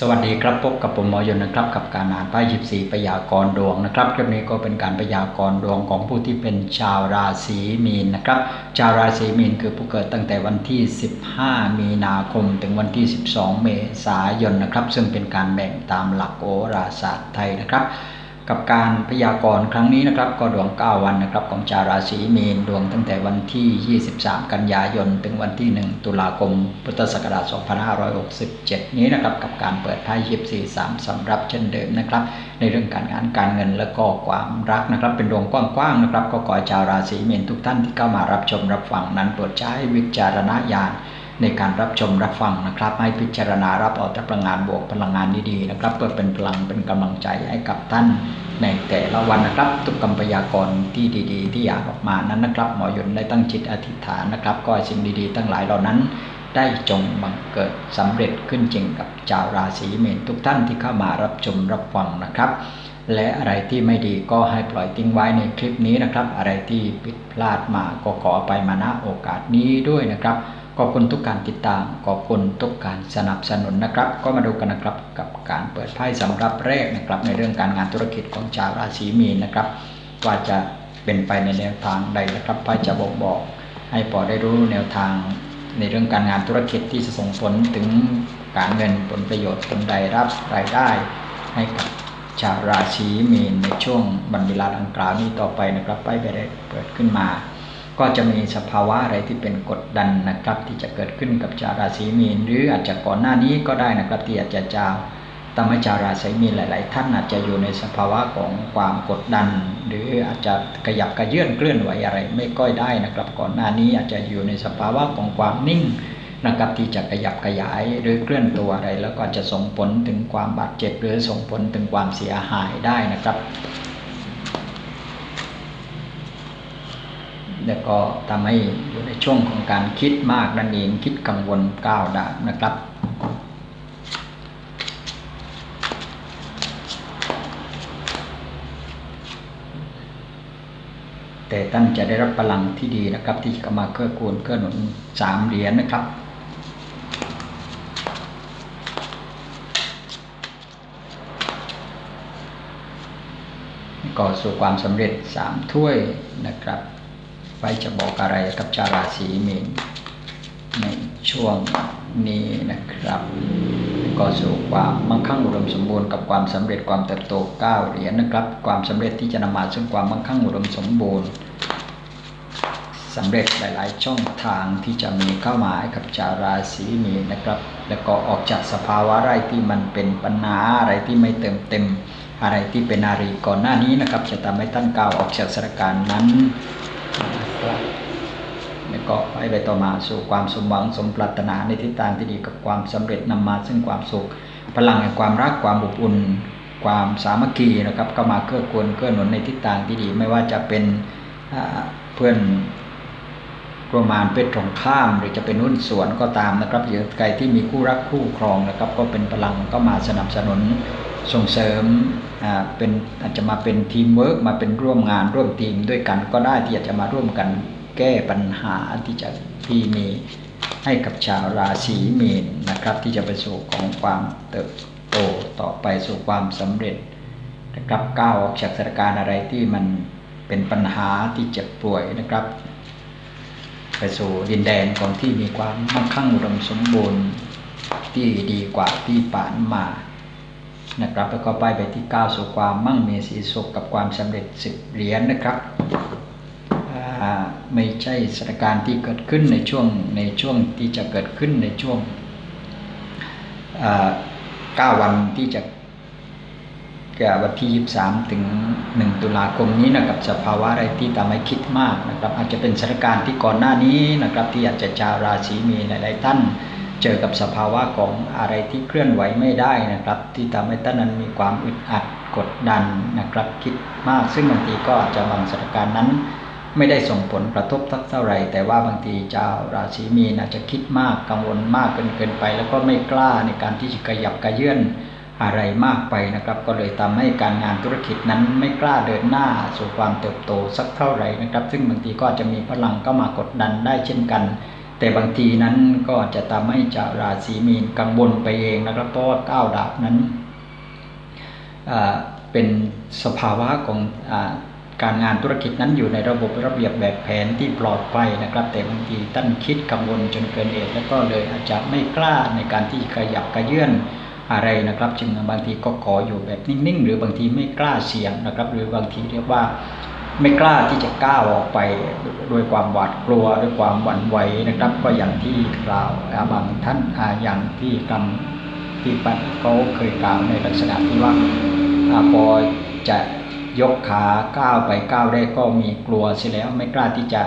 สวัสดีครับพบกับผมหมอยนนะครับกับการอ่านไพ่ยิบสีพยากรณ์ดวงนะครับคลิปนี้ก็เป็นการพยากรณ์ดวงของผู้ที่เป็นชาวราศีมีนนะครับ ชาวราศีมีนคือผู้เกิดตั้งแต่วันที่ 15 มีนาคม ถึงวันที่ 12 เมษายนนะครับ ซึ่งเป็นการแบ่งตามหลักโหราศาสตร์ไทยนะครับ กับการพยากรณ์ครั้งนี้นะครับก็ดวง 9 วันนะครับของชาวราศีมีนดวงตั้งแต่วันที่ 23 กันยายน ถึงวันที่ 1 ตุลาคม พุทธศักราช 2567 นี้นะครับกับการเปิดไพ่ยิบสี่สามสำหรับเช่นเดิมนะครับ ในเรื่องการงานการเงินและก็ความรักนะครับ เป็นดวงกว้างๆนะครับ ก็ขอชาวราศีมีนทุกท่านที่เข้ามารับชมรับฟังนั้นโปรดใช้วิจารณญาณ ในการรับชมรับฟังนะครับ ให้พิจารณารับเอาแต่พลังงานบวกพลังงานดีๆนะครับ เพื่อเป็นพลังเป็นกำลังใจให้กับท่านในแต่ละวันนะครับ ทุกกรรมพยากรที่ดี ๆ ที่อยากออกมานั้นนะครับ หมอยนได้ตั้งจิตอธิษฐานนะครับ ก็สิ่งดีๆ ทั้งหลายเหล่านั้น ได้จงบังเกิดสำเร็จขึ้นจริงกับชาวราศีเมษทุกท่านที่เข้ามารับชมรับฟังนะครับและอะไรที่ไม่ดีก็ให้ปล่อยทิ้งไว้ในคลิปนี้นะครับ อะไรที่ผิดพลาดมาก็ขอไปมาณโอกาสนี้ด้วยนะครับ ขอบคุณทุกการติดตาม ขอบคุณทุกการสนับสนุนนะครับ ก็มาดูกันนะครับกับการเปิดไพ่สำหรับแรกนะครับ ในเรื่องการงานธุรกิจของชาวราศีมีนนะครับว่าจะเป็นไปในแนวทางใดนะครับไพ่จะบอกบอก ให้พอได้รู้แนวทางในเรื่องการงานธุรกิจที่จะส่งผลถึงการเงินผลประโยชน์ผลใดรับรายได้ให้กับชาวราศีมีนในช่วงบรรเวลาดังกล่าวนี้ต่อไปนะครับไพ่ไปได้เปิดขึ้นมา ก็จะมีสภาวะอะไรที่เป็นกดดันนะครับ ที่จะเกิดขึ้นกับชาวราศีมีน หรืออาจจะก่อนหน้านี้ก็ได้นะครับที่อาจจะจาทำให้ชาวราศีมีนหลาย ๆ ท่านอาจจะอยู่ในสภาวะของความกดดัน หรืออาจจะขยับกระเยื่อนเคลื่อนไหวอะไร ไม่ก้อยได้นะครับ ก่อนหน้านี้อาจจะอยู่ในสภาวะของความนิ่งนะครับที่จะขยับขยายหรือเคลื่อนตัวอะไร แล้วก็จะส่งผลถึงความบาดเจ็บหรือส่งผลถึงความเสียหายได้นะครับ แล้วก็ทำให้อยู่ในช่วงของการคิดมากนั่นเองคิดกังวลก้าวด่านะครับ แต่ท่านจะได้รับพลังที่ดีนะครับ ที่จะมาเกื้อกูลเกื้อหนุนสามเหรียญนะครับก่อสู่ความสำเร็จสามถ้วยนะครับ ไว้จะบอกอะไรกับชาวราศีมีนในช่วงนี้นะครับก่อสู่ความมั่งคั่งอุดมสมบูรณ์กับความสำเร็จความเติบโตก้าเหรียญนะครับ ความสำเร็จที่จะนำมาซึ่งความมั่งคั่งอุดมสมบูรณ์สำเร็จหลาย ๆ ช่องทางที่จะมีเข้ามาให้กับชาวราศีมีนะครับ แล้วก็ออกจากสภาวะไรที่มันเป็นปัญหาอะไรที่ไม่เติมเต็มอะไรที่เป็นนารีก่อนหน้านี้นะครับจะทำให้ท่านก้าวออกจากสถานการณ์นั้น แล้วก็ไปไปต่อมาสู่ความสมหวังสมปรารถนาในทิศทางที่ดีกับความสำเร็จนำมาซึ่งความสุข พลังแห่งความรักความอบอุ่น ความสามัคคีนะครับ ก็มาเกื้อกูลเกื้อหนุนในทิศทางที่ดี ไม่ว่าจะเป็นเพื่อนร่วมานเป็นตรงข้ามหรือจะเป็นหุ้นส่วนก็ตามนะครับหรือใครที่มีคู่รักคู่ครองนะครับ ก็เป็นพลังก็มาสนับสนุน ส่งเสริมเป็นอาจจะมาเป็นทีมเวิร์กมาเป็นร่วมงานร่วมทีมด้วยกันก็ได้ที่อาจจะมาร่วมกันแก้ปัญหาที่จะที่มีให้กับชาวราศีมีนนะครับ ที่จะไปสู่ของความเติบโตต่อไปสู่ความสำเร็จนะครับก้าวออกจากสถานการณ์อะไรที่มันเป็นปัญหาที่เจ็บป่วยนะครับ ไปสู่ดินแดนของที่มีความมั่งคั่งอุดมสมบูรณ์ที่ดีกว่าที่ผ่านมา นะครับแล้วก็ไปไปที่ก้าวสู่ความมั่งมีสีสุขกับความสำเร็จสิบเหรียญนะครับไม่ใช่สถานการณ์ที่เกิดขึ้นในช่วงในช่วงที่จะเกิดขึ้นในช่วงเก้าวันที่จะแก่วันที่ 23 ถึง 1 ตุลาคมนี้นะครับสภาวะอะไรที่ทำให้คิดมากนะครับอาจจะเป็นสถานการณ์ที่ก่อนหน้านี้นะครับที่อาจจะชาวราศีมีหลาย ๆ ท่าน เจอกับสภาวะของอะไรที่เคลื่อนไหวไม่ได้นะครับ ที่ทำให้ท่านนั้นมีความอึดอัดกดดันนะครับคิดมาก ซึ่งบางทีก็จะบางสถานการณ์นั้น ไม่ได้ส่งผลกระทบทักเท่าไหร่แต่ว่าบางทีเจ้าราศีมีนอาจจะคิดมากกังวลมากเกินเกินไป แล้วก็ไม่กล้าในการที่จะขยับกระเยื่อนอะไรมากไปนะครับ ก็เลยทำให้การงานธุรกิจนั้นไม่กล้าเดินหน้าสู่ความเติบโตสักเท่าไหร่นะครับ ซึ่งบางทีก็จะมีพลังก็มากดดันได้เช่นกัน แต่บางทีนั้นก็อาจจะทำให้ชาวราศีมีนกังวลไปเองนะครับ เพราะว่าก้าวดาบนั้นเป็นสภาวะของอการงานธุรกิจนั้นอยู่ในระบบระเบียบแบบแผนที่ปลอดภัยนะครับ แต่บางทีท่านคิดกังวลจนเกินเหตุแล้วก็เลยอาจจะไม่กล้าในการที่ขยับกระเยื่อนอะไรนะครับ จึงบางทีก็ขออยู่แบบนิ่งๆ หรือบางทีไม่กล้าเสี่ยงนะครับ หรือบางทีเรียกว่า ไม่กล้าที่จะก้าวออกไปด้วยความหวาดกลัวด้วยความหวั่นไหวนะครับ ก็อย่างที่กล่าวบางท่านอาอย่างที่กำที่ปัดเขาเคยกล่าวในลักษณะที่ว่าอพอจะยกขาก้าวไปก้าวแรกก็มีกลัวเสียแล้วไม่กล้าที่จะ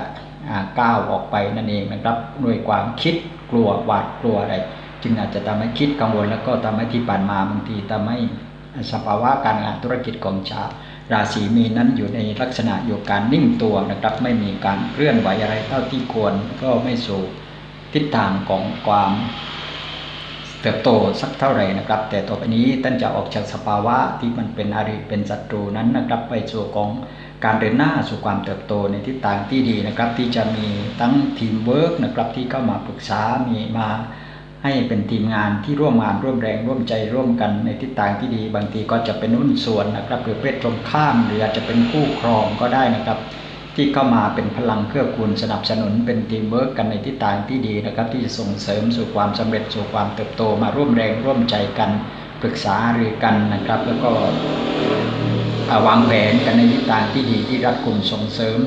ก้าวออกไปนั่นเองนะครับด้วยความคิดกลัวหวาดกลัวอะไร จึงอาจจะทำให้คิดกังวลแล้วก็ทำให้ที่ผ่านมาบางทีทำให้สภาวะการงานธุรกิจของชาว ราศีมีนนั้นอยู่ในลักษณะอยู่การนิ่งตัวนะครับ ไม่มีการเคลื่อนไหวอะไรเท่าที่ควรก็ไม่สู่ทิศทางของความเติบโตสักเท่าไหร่นะครับ แต่ต่อไปนี้ท่านจะออกจากสภาวะที่มันเป็นอริเป็นศัตรูนั้นนะครับ ไปสู่ของการเดินหน้าสู่ความเติบโตในทิศทางที่ดีนะครับ ที่จะมีทั้งทีมเวิร์กนะครับที่เข้ามาปรึกษามีมา ให้เป็นทีมงานที่ร่วมงานร่วมแรงร่วมใจร่วมกันในทิศทางที่ดี บางทีก็จะเป็นหุ้นส่วนนะครับหรือเพศตรงข้ามหรืออาจจะเป็นคู่ครองก็ได้นะครับ ที่เข้ามาเป็นพลังเครือกูลสนับสนุนเป็นทีมเวิร์กกันในทิศทางที่ดีนะครับ ที่จะส่งเสริมสู่ความสำเร็จสู่ความเติบโตมาร่วมแรงร่วมใจกันปรึกษาหรือกันนะครับ แล้วก็วางแผนกันในทิศทางที่ดีที่รัดกุมส่งเสริม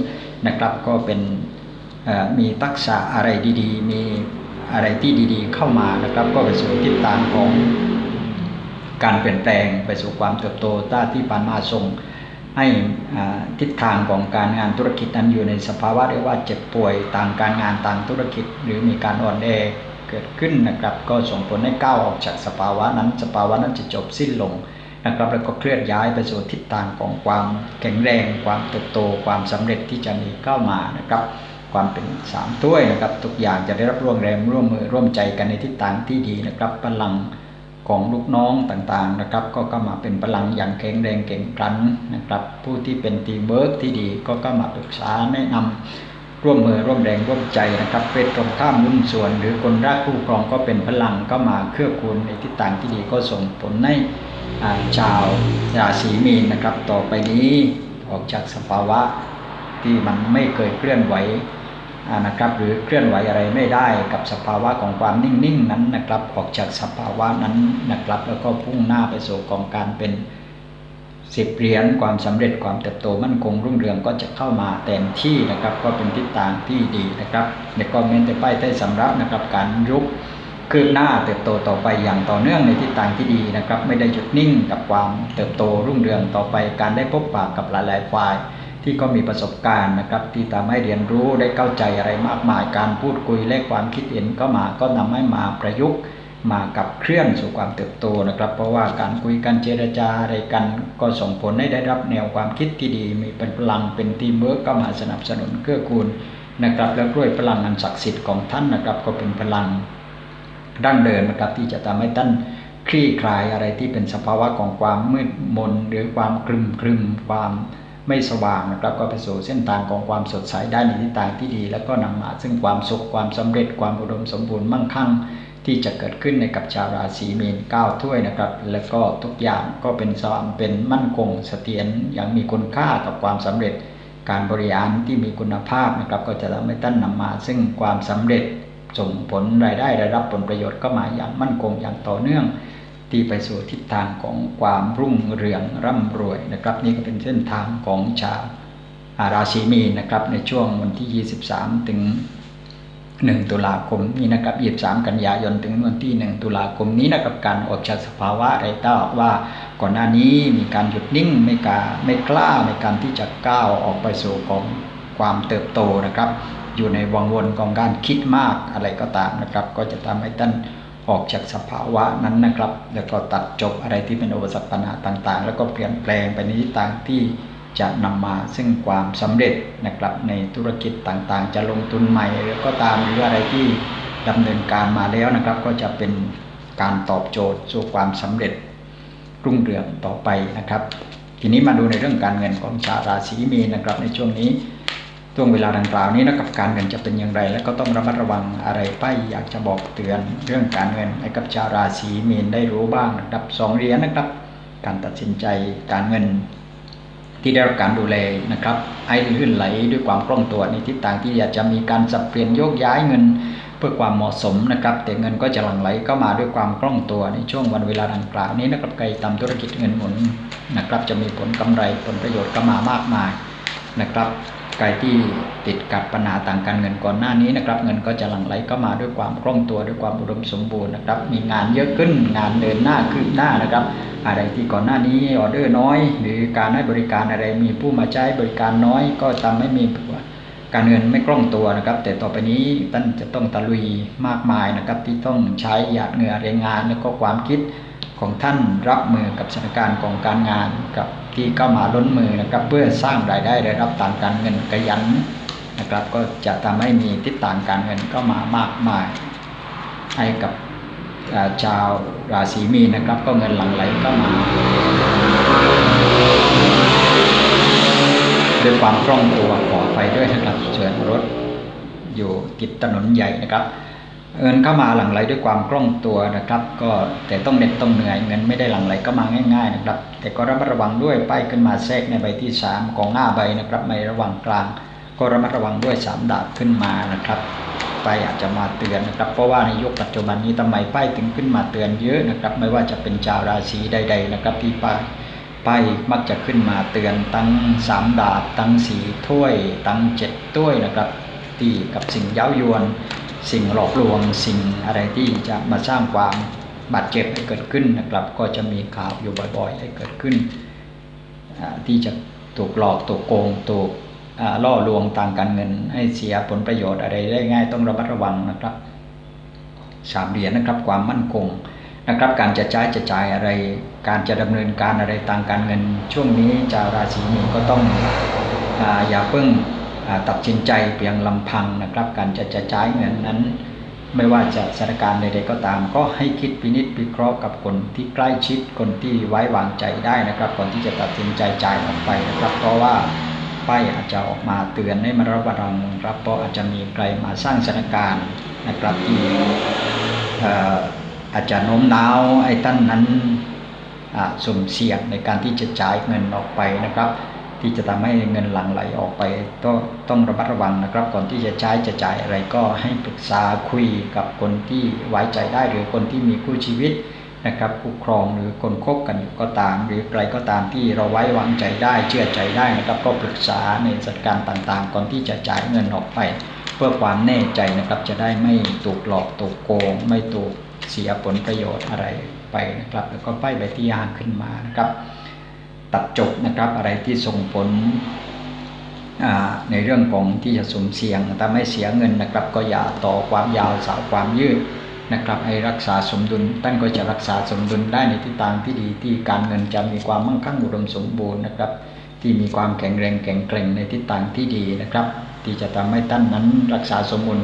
นะครับ ก็เป็นมีทักษะอะไรดี ๆ มี อะไรที่ดีๆ เข้ามานะครับ ก็ไปสู่ทิศทางของการเปลี่ยนแปลงไปสู่ความเติบโตต้าที่ผ่านมาส่งให้ทิศทางของการงานธุรกิจนั้นอยู่ในสภาวะเรียกว่าเจ็บป่วยต่างการงานต่างธุรกิจ หรือมีการอ่อนแอเกิดขึ้นนะครับ ก็ส่งผลให้ก้าวออกจากสภาวะนั้น สภาวะนั้นจะจบสิ้นลงนะครับแล้วก็เคลื่อนย้ายไปสู่ทิศทางของความแข็งแรง ความเติบโตความสำเร็จที่จะมีเข้ามานะครับ ความเป็นสามถ้วยนะครับ ทุกอย่างจะได้รับร่วมแรงร่วมมือร่วมใจกันในทิศทางที่ดีนะครับพลังของลูกน้องต่างๆนะครับ ก็เข้ามาเป็นพลังอย่างแข็งแรงเก่งกรันนะครับ ผู้ที่เป็นทีมเวิร์กที่ดีก็เข้ามาปรึกษาแนะนำร่วมมือร่วมแรงร่วมใจนะครับเป็นตรงข้ามรุ่นส่วน หรือคนรักคู่ครองก็เป็นพลังก็มาเครื่อคูณในทิศทางที่ดีก็ส่งผลให้ชาวราศีมีนนะครับ ต่อไปนี้ออกจากสภาวะที่มันไม่เคยเคลื่อนไหว นะครับหรือเคลื่อนไหวอะไรไม่ได้กับสภาวะของความนิ่งๆนั้นนะครับออกจากสภาวะนั้นนะครับ แล้วก็พุ่งหน้าไปสู่กองการเป็นสิบเหรียญความสำเร็จความเติบโตมั่นคงรุ่งเรืองก็จะเข้ามาเต็มที่นะครับ ก็เป็นทิศทางที่ดีนะครับในคอมเมนต์แต่ป้ายใต้สำรับนะครับการยุกคืบหน้าเติบโตต่อไปอย่างต่อเนื่องในทิศทางที่ดีนะครับ ไม่ได้หยุดนิ่งกับความเติบโตรุ่งเรืองต่อไปการได้พบปะกับหลายๆฝ่าย ที่ก็มีประสบการณ์นะครับ ที่ทำให้เรียนรู้ได้เข้าใจอะไรมากมาย การพูดคุยและความคิดเห็นก็มาก็นำให้มาประยุกต์มากับเคลื่อนสู่ความเติบโตนะครับ เพราะว่าการคุยกันเจรจาอะไรกันก็ส่งผลให้ได้รับแนวความคิดที่ดี มีเป็นพลังเป็นทีมเวิร์กก็มาสนับสนุนเกื้อกูลนะครับแล้วด้วยพลังอันศักดิ์สิทธิ์ของท่านนะครับ ก็เป็นพลังดั้งเดิมนะครับที่จะทำให้ท่านคลี่คลายอะไรที่เป็นสภาวะของความมืดมนหรือความครึมครึมความ ไม่สว่างนะครับ ก็ไปสู่เส้นทางของความสดใสได้ในทิศทางที่ดี แล้วก็นำมาซึ่งความสุขความสำเร็จความอุดมสมบูรณ์มั่งคั่งที่จะเกิดขึ้นในกับชาวราศีมีน9ถ้วยนะครับ แล้วก็ทุกอย่างก็เป็นสามเป็นมั่นคงเสถียรอย่างมีคุณค่ากับความสำเร็จ การบริหารที่มีคุณภาพนะครับ ก็จะทำให้ท่านนำมา ซึ่งความสำเร็จส่งผลรายได้ได้รับผลประโยชน์ก็มาอย่างมั่นคงอย่างต่อเนื่อง ที่ไปสู่ทิศทางของความรุ่งเรืองร่ำรวยนะครับ นี่ก็เป็นเส้นทางของชาวอาราศีมีนนะครับ ในช่วงวันที่ 23 ถึง 1 ตุลาคมนี้นะครับ 23 กันยายนถึงวันที่ 1 ตุลาคมนี้นะครับการออกจากสภาวะไรต้าว่าก่อนหน้านี้มีการหยุดนิ่งไม่กล้าไม่กล้าในการที่จะก้าวออกไปสู่ของความเติบโตนะครับ อยู่ในวังวนของการคิดมากอะไรก็ตามนะครับ ก็จะทำให้ท่าน ออกจากสภาวะนั้นนะครับ แล้วก็ตัดจบอะไรที่เป็นอุปสรรคปัญหาต่างๆ แล้วก็เปลี่ยนแปลงไปในทิศทางที่จะนำมาซึ่งความสำเร็จนะครับในธุรกิจต่างๆ จะลงทุนใหม่หรือก็ตามหรืออะไรที่ดำเนินการมาแล้วนะครับ ก็จะเป็นการตอบโจทย์สู่ความสำเร็จรุ่งเรืองต่อไปนะครับ ทีนี้มาดูในเรื่องการเงินของชาวราศีมีนนะครับในช่วงนี้ ช่วงเวลาดังกล่าวนี้นะครับการเงินจะเป็นอย่างไร และก็ต้องระมัดระวังอะไรไปอยากจะบอกเตือนเรื่องการเงินให้กับชาวราศีมีนได้รู้บ้างนะครับสองเหรียญนะครับ การตัดสินใจการเงินที่ได้รับการดูแลนะครับให้ลื่นไหลด้วยความคล่องตัวในทิศทางที่อยากจะมีการสับเปลี่ยนโยกย้ายเงินเพื่อความเหมาะสมนะครับ แต่เงินก็จะหลั่งไหลเข้ามาด้วยความคล่องตัวในช่วงวันเวลาดังกล่าวนี้นะครับใครทำธุรกิจเงินหมุนนะครับ จะมีผลกำไรผลประโยชน์ก็มามากมายนะครับ ใครที่ติดกับปัญหาต่างการเงินก่อนหน้านี้นะครับ เงินก็จะหลั่งไหลเข้ามาด้วยความคล่องตัวด้วยความอุดมสมบูรณ์นะครับ มีงานเยอะขึ้นงานเดินหน้าคืบหน้านะครับ อะไรที่ก่อนหน้านี้ออเดอร์น้อย หรือการให้บริการอะไรมีผู้มาใช้บริการน้อย ก็ทำให้มีการเงินไม่คล่องตัวนะครับ แต่ต่อไปนี้ท่านจะต้องตะลุยมากมายนะครับ ที่ต้องใช้หยาดเหงื่อแรงงานแล้วก็ความคิด ของท่านรับมือกับสถานการณ์ของการงานกับที่เข้ามาล้นมือนะครับเพื่อสร้างรายได้ได้รับตามการเงินกระยันนะครับก็จะทำให้มีทิศทางการเงินเข้ามามากมายให้กับชาวราศีมีนะครับ ก็เงินหลั่งไหลเข้ามาด้วยความคล่องตัวขอไปด้วยนะครับเชิญรถอยู่ติดถนนใหญ่นะครับ เงินเข้ามาหลั่งไหลด้วยความคล่องตัวนะครับ ก็แต่ต้องเน็ตต้องเหนื่อยเงินไม่ได้หลั่งไหลก็มาง่าย ๆ นะครับ แต่ก็ระมัดระวังด้วยป้ายขึ้นมาแทรกในใบที่ 3 ของหน้าใบนะครับในระหว่างกลาง ก็ระมัดระวังด้วย 3 ดาบขึ้นมานะครับป้ายอาจจะมาเตือนนะครับ เพราะว่าในยุคปัจจุบันนี้ทำไมป้ายถึงขึ้นมาเตือนเยอะนะครับ ไม่ว่าจะเป็นชาวราศีใด ๆ นะครับที่ป้ายป้ายมักจะขึ้นมาเตือนตั้งสามดาบ ตั้งสี่ถ้วย ตั้งเจ็ดถ้วยนะครับที่กับสิ่งเย้ายวน สิ่งหลอกลวงสิ่งอะไรที่จะมาสร้างความบาดเจ็บให้เกิดขึ้นนะครับ ก็จะมีข่าวอยู่บ่อยๆให้เกิดขึ้น ที่จะถูกหลอกถูกโกงถูกล่อลวงทางการเงิน ให้เสียผลประโยชน์อะไรได้ง่ายต้องระมัดระวังนะครับสามเหรียญนะครับความมั่นคงนะครับการจะใช้จะจ่ายอะไร การจะดำเนินการอะไรทางการเงิน ช่วงนี้ชาวราศีมีนก็ต้องออย่าเพิ่ง ตัดสินใจเพียงลำพังนะครับ การจะจะจ่ายเงินนั้น ไม่ว่าจะสถานการณ์ใดๆก็ตาม ก็ให้คิดพินิจพิเคราะห์กับคนที่ใกล้ชิดคนที่ไว้วางใจได้นะครับก่อนที่จะตัดสินใจจ่ายออกไปนะครับ เพราะว่าป้ายอาจจะออกมาเตือนให้มาระวังรับเพราะอาจจะมีใครมาสร้างสถานการณ์นะครับที่อาจจะโน้มน้าวไอ้ท่านนั้นสุ่มเสี่ยงในการที่จะจ่ายเงินออกไปนะครับ ที่จะทำให้เงินหลั่งไหลออกไปต้องต้องระมัดระวังนะครับ ก่อนที่จะใช้จะจ่ายอะไรก็ให้ปรึกษาคุยกับคนที่ไว้ใจได้หรือคนที่มีคู่ชีวิตนะครับคู่ครองหรือคนคบกันอยู่ก็ตาม หรือใครก็ตามที่เราไว้วางใจได้เชื่อใจได้นะครับ ก็ปรึกษาในสถานการต่างๆ ก่อนที่จะจ่ายเงินออกไป เพื่อความแน่ใจนะครับจะได้ไม่ถูกหลอกถูกโกง ไม่ถูกเสียผลประโยชน์อะไรไปนะครับ แล้วก็ป้ายใบที่ยางขึ้นมานะครับ ตัดจบนะครับ อะไรที่ส่งผลในเรื่องของที่จะสมเสี่ยงทำให้เสียเงินนะครับ ก็อย่าต่อความยาวสาวความยืดนะครับให้รักษาสมดุลท่านก็จะรักษาสมดุลได้ในทิศทางที่ดีที่การเงินจะมีความมั่งคั่งอุดมสมบูรณ์นะครับ ที่มีความแข็งแรงแข็งแกร่งในทิศทางที่ดีนะครับ ที่จะทำให้ท่านนั้นรักษาสมดุล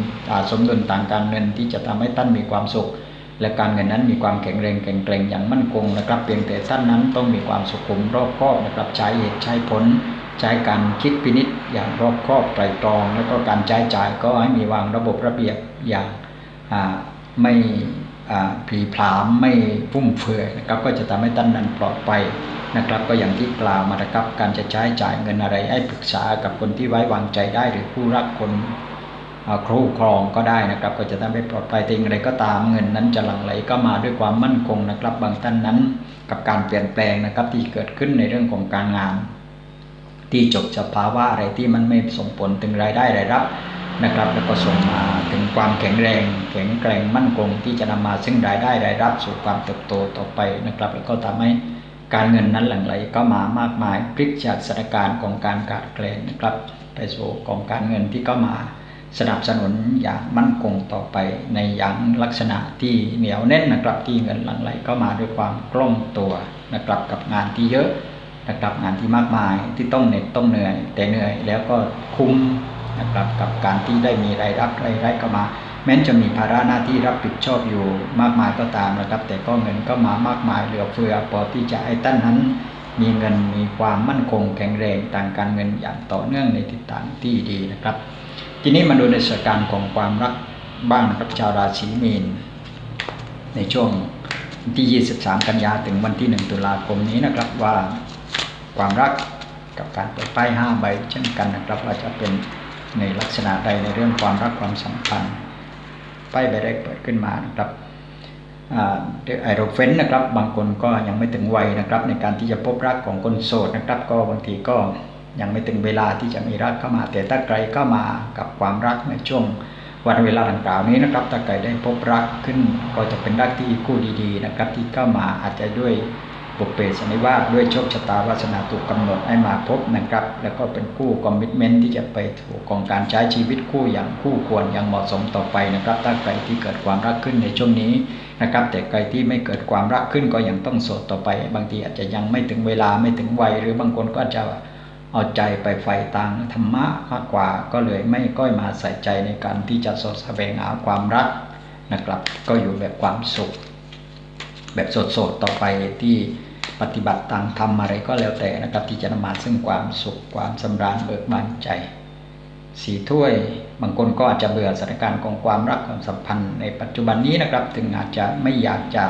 สมดุลต่างการเงินที่จะทำให้ท่านมีความสุข และการเงินนั้นมีความแข็งแรงแข็งแกร่งอย่างมั่นคงนะครับ เพียงแต่ท่านนั้นต้องมีความสุขุมรอบคอบนะครับ ใช้เหตุใช้ผล ใช้การคิดพินิษอย่างรอบคอบไตรตรอง แล้วก็การใช้จ่ายก็ให้มีวางระบบระเบียบอย่างไม่ผีผามไม่ฟุ่มเฟือยนะครับ ก็จะทำให้ท่านนั้นปลอดภัยนะครับ ก็อย่างที่กล่าวมานะครับการจะใช้จ่ายเงินอะไรให้ปรึกษากับคนที่ไว้วางใจได้หรือผู้รักคน ครูครองก็ได้นะครับ ก็จะทำให้ปลอดภัยแต่อย่างไรก็ตามเงินนั้นจะหลั่งไหลก็มาด้วยความมั่นคงนะครับ บางท่านนั้นกับการเปลี่ยนแปลงนะครับที่เกิดขึ้นในเรื่องของการงาน ที่จบสภาวะอะไรที่มันไม่ส่งผลถึงรายได้รายรับนะครับแล้วก็ส่งมาถึงความแข็งแรง แข็งแกร่งมั่นคงที่จะนำมาซึ่งรายได้รายรับ สู่ความเติบโตต่อไปนะครับ แล้วก็ทำให้การเงินนั้นหลั่งไหลก็มามากมายพลิกจากสถานการณ์ของการขาดแคลนนะครับ ไปสู่กองการเงินที่ก็มา สนับสนุนอย่างมั่นคงต่อไปในอย่างลักษณะที่เหนียวแน่นนะครับที่เงินหลั่งไหลก็มาด้วยความคล่องตัวนะครับกับงานที่เยอะนะครับงานที่มากมายที่ต้องเหน็ดต้องเหนื่อย แต่เหนื่อยแล้วก็คุ้มนะครับกับการที่ได้มีรายรับรายได้เข้ามา แม้จะมีภาระหน้าที่รับผิดชอบอยู่มากมายก็ตามนะครับ แต่ก็เงินก็มามากมายเหลือเฟือพอที่จะให้ท่านนั้น มีเงินมีความมั่นคงแข็งแรงทางการเงินอย่างต่อเนื่องในทิศทางที่ดีนะครับ ทีนี้มาดูในสถานการณ์ของความรักบ้างนะครับชาวราศีมีน ในช่วงที่ 23 กันยาถึงวันที่ 1 ตุลาคมนี้นะครับว่าความรักกับการเปิดป้าย5ใบเช่นกันนะครับว่าจะเป็นในลักษณะใดในเรื่องความรักความสัมพันธ์ป้ายใบแรกเปิดขึ้นมานะครับไอโรเฟนนะครับบางคนก็ยังไม่ถึงวัยนะครับ ในการที่จะพบรักของคนโสดนะครับ ก็บางทีก็ ยังไม่ถึงเวลาที่จะมีรักเข้ามา แต่ถ้าใครเข้ามากับความรักในช่วงวันเวลาดังกล่าวนี้นะครับ ถ้าใครได้พบรักขึ้นก็จะเป็นรักที่คู่ดีๆนะครับ ที่เข้ามาอาจจะด้วยบุพเพสนิวาสด้วยโชคชะตาวาสนาถูกกำหนดให้มาพบนะครับ แล้วก็เป็นคู่คอมมิชเมนต์ที่จะไปถูกของการใช้ชีวิตคู่อย่างคู่ควรอย่างเหมาะสมต่อไปนะครับถ้าใครที่เกิดความรักขึ้นในช่วงนี้นะครับ แต่ใครที่ไม่เกิดความรักขึ้นก็ยังต้องโสดต่อไป บางทีอาจจะยังไม่ถึงเวลาไม่ถึงวัยหรือบางคนก็จะ เอาใจไปไฟตางธรรมะมากกว่าก็เลยไม่ก้อยมาใส่ใจในการที่จะสดแสวงหาความรักนะครับ ก็อยู่แบบความสุข แบบสดๆต่อไปที่ปฏิบัติตามธรรมอะไรก็แล้วแต่นะครับ ที่จะนำมาซึ่งความสุขความสำราญเบิกบานใจสีถ้วยบางคนก็อาจจะเบื่อสถานการณ์ของความรักความสัมพันธ์ในปัจจุบันนี้นะครับ ถึงอาจจะไม่อยากจะ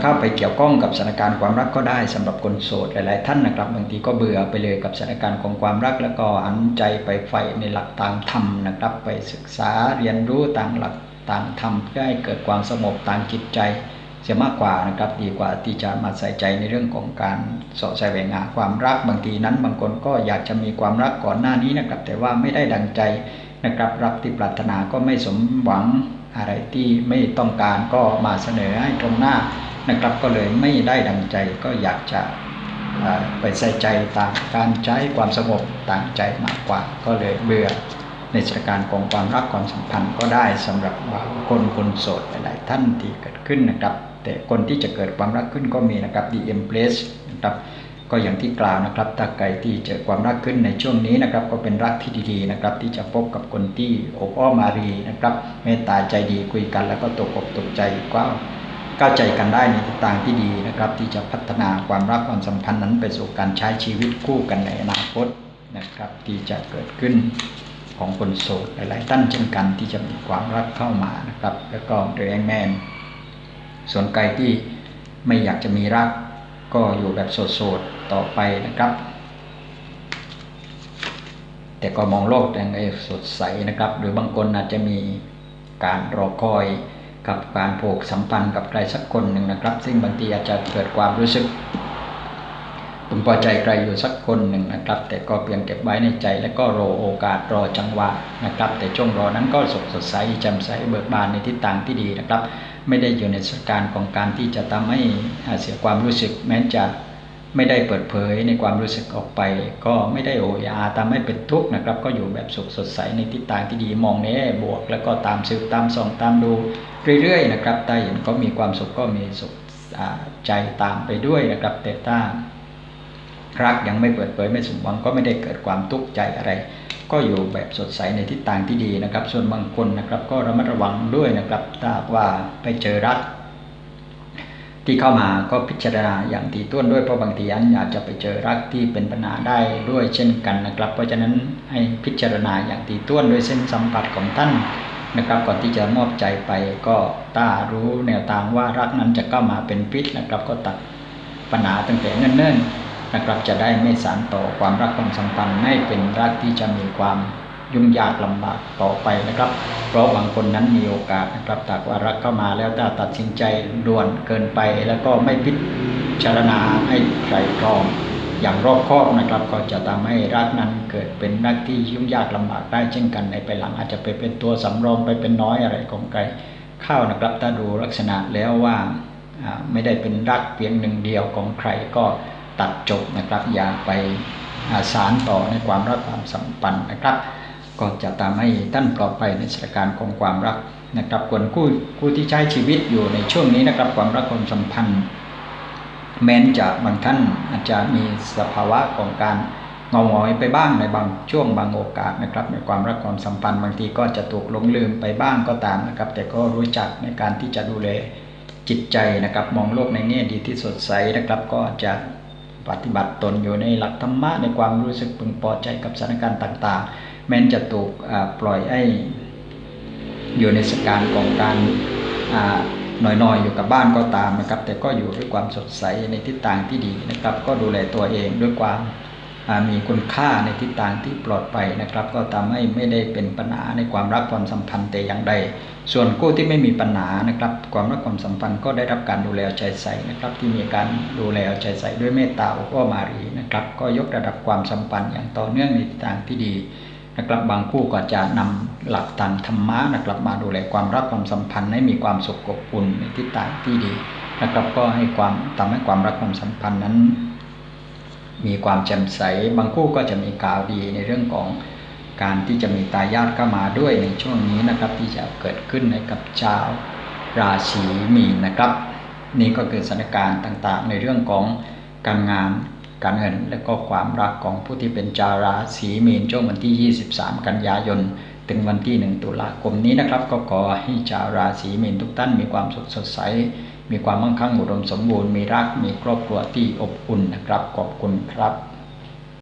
เข้าไปเกี่ยวข้องกับสถานการณ์ความรักก็ได้สำหรับคนโสดหลาย ๆ ท่านนะครับบางทีก็เบื่อไปเลยกับสถานการณ์ของความรัก แล้วก็อันใจไปใฝ่ในหลักตามธรรมนะครับไปศึกษาเรียนรู้ต่างหลักต่างธรรมเพื่อให้เกิดความสงบต่างจิตใจเสียมากกว่านะครับดีกว่าที่จะมาใส่ใจในเรื่องของการสอะแสวงหาความรักบางทีนั้น บางคนก็อยากจะมีความรักก่อนหน้านี้นะครับ แต่ว่าไม่ได้ดังใจนะครับรักที่ปรารถนาก็ไม่สมหวังอะไรที่ไม่ต้องการก็มาเสนอให้ตรงหน้า นะครับก็เลยไม่ได้ดังใจก็อยากจะไปใส่ใจต่างการใช้ความสงบต่างใจมากกว่า ก็เลยเบื่อในสถานการณ์ของความรักความสัมพันธ์ก็ได้สำหรับบาคนคนโสดหลายท่านที่เกิดขึ้นนะครับ แต่คนที่จะเกิดความรักขึ้นก็มีนะครับ The Empress นะครับก็อย่างที่กล่าวนะครับถ้าใครที่เจอความรักขึ้นในช่วงนี้นะครับ ก็เป็นรักที่ดีๆนะครับ ที่จะพบกับคนที่อบอ้อมมารีนะครับเมตตาใจดีคุยกันแล้วก็ตกอกตกใจก็ เข้าใจกันได้ในทิศทางที่ดีนะครับ ที่จะพัฒนาความรักความสัมพันธ์นั้นไปสู่การใช้ชีวิตคู่กันในอนาคตนะครับ ที่จะเกิดขึ้นของคนโสดหลายๆท่านเช่นกันที่จะมีความรักเข้ามานะครับ แล้วก็เดรแมนส่วนใครที่ไม่อยากจะมีรักก็อยู่แบบโสดๆต่อไปนะครับ แต่ก็มองโลกอย่างสดใสนะครับ หรือบางคนอาจจะมีการรอคอย กับการผูกสัมพันธ์กับใครสักคนหนึ่งนะครับ ซึ่งบางทีอาจจะเกิดความรู้สึกพึงพอใจใครอยู่สักคนหนึ่งนะครับ แต่ก็เพียงเก็บไว้ในใจ และก็รอโอกาสรอจังหวะนะครับ แต่ช่วงรอนั้นก็สดสดใสแจ่มใสเบิกบานในทิศทางที่ดีนะครับ ไม่ได้อยู่ในสถานการณ์ของการที่จะทำให้เสียความรู้สึกแม้จะ ไม่ได้เปิดเผยในความรู้สึกออกไป ก็ไม่ได้โอยอาทำให้เป็นทุกข์นะครับ ก็อยู่แบบสุขสดใสในทิศทางที่ดีมองในแง่บวก แล้วก็ตามสืบตามส่องตามดูเรื่อยๆนะครับถ้าเห็นก็มีความสุขก็มีสุขใจตามไปด้วยนะครับแต่ถ้ารักยังไม่เปิดเผยไม่สมหวังก็ไม่ได้เกิดความทุกข์ใจอะไร ก็อยู่แบบสดใสในทิศทางที่ดีนะครับ ส่วนบางคนนะครับก็ระมัดระวังด้วยนะครับถ้าว่าไปเจอรัก ที่เข้ามาก็พิจารณาอย่างตีต้วนด้วยเพราะบางทีอันอาจจะไปเจอรักที่เป็นปัญหาได้ด้วยเช่นกันนะครับ เพราะฉะนั้นให้พิจารณาอย่างตีต้วนด้วยเส้นสัมผัสของท่านนะครับก่อนที่จะมอบใจไปก็ถ้ารู้แนวทางว่ารักนั้นจะเข้ามาเป็นพิษนะครับก็ตัดปัญหาตั้งแต่เนิ่นๆนะครับจะได้ไม่สานต่อความรักความสัมพันธ์ให้เป็นรักที่จะมีความ ยุ่งยากลำบากต่อไปนะครับ เพราะบางคนนั้นมีโอกาสนะครับถ้าว่ารักเข้ามาแล้วถ้าตัดสินใจด่วนเกินไป แล้วก็ไม่พิจารณาให้ใครตรอง อย่างรอบคอบนะครับ ก็จะทำให้รักนั้นเกิดเป็นรักที่ยุ่งยากลำบากได้เช่นกันในภายหลังอาจจะไปเป็นตัวสำรองไปเป็นน้อยอะไรของใครเข้านะครับถ้าดูลักษณะแล้วว่าไม่ได้เป็นรักเพียงหนึ่งเดียวของใครก็ตัดจบนะครับอย่าไปสารต่อในความรักความสัมพันธ์นะครับ ก็จะทำให้ท่านปลอดภัยในสถานการณ์ของความรักนะครับควรคู่คู่ที่ใช้ชีวิตอยู่ในช่วงนี้นะครับความรักความสัมพันธ์ แม้นจะบางท่านอาจจะมีสภาวะของการเงาหงอยไปบ้างในบางช่วงบางโอกาสนะครับ ในความรักความสัมพันธ์บางทีก็จะถูกลงลืมไปบ้างก็ตามนะครับ แต่ก็รู้จักในการที่จะดูแลจจิตใจนะครับ มองโลกในแง่ดีที่สดใสนะครับ ก็จะปฏิบัติตนอยู่ในหลักธรรมะในความรู้สึกพึงพอใจกับสถานการณ์ต่าง ๆ แม้นจะถูกปล่อยให้อยู่ในสถานของการหน่อยๆ อยู่กับบ้านก็ตามนะครับ แต่ก็อยู่ด้วยความสดใสในทิศทางที่ดีนะครับ ก็ดูแลตัวเองด้วยความมีคุณค่าในทิศทางที่ปลอดภัยนะครับ ก็ทำให้ไม่ได้เป็นปัญหาในความรักความสัมพันธ์แต่อย่างใด ส่วนคู่ที่ไม่มีปัญหานะครับ ความรักความสัมพันธ์ก็ได้รับการดูแลใจใส่นะครับ ที่มีการดูแลใจใส่ด้วยเมตตาก็มารีนะครับ ก็ยกระดับความสัมพันธ์อย่างต่อเนื่องในทิศทางที่ดี นะครับบางคู่ก็จะนำหลักทางธรรมะนะครับมาดูแลความรักความสัมพันธ์ให้มีความสุขอบอุ่นในทิศทางที่ดีนะครับก็ให้ความทำให้ความรักความสัมพันธ์นั้น มีความแจ่มใส บางคู่ก็จะมีข่าวดีในเรื่องของการที่จะมีตายาทเข้ามาด้วยในช่วงนี้นะครับที่จะเกิดขึ้นในกับชาวราศีมีนนะครับ นี่ก็คือสถานการณ์ต่างๆ ในเรื่องของการงาน การเงินและก็ความรักของผู้ที่เป็นจาราศีมีนช่วงวันที่ 23 กันยายน ถึงวันที่ 1 ตุลาคมนี้นะครับ ก็ขอให้ชาวราศีมีนทุกท่านมีความสุขสดใส มีความมั่งคั่งอุดมสมบูรณ์มีรักมีครอบครัวที่อบอุ่นนะครับขอบคุณครับ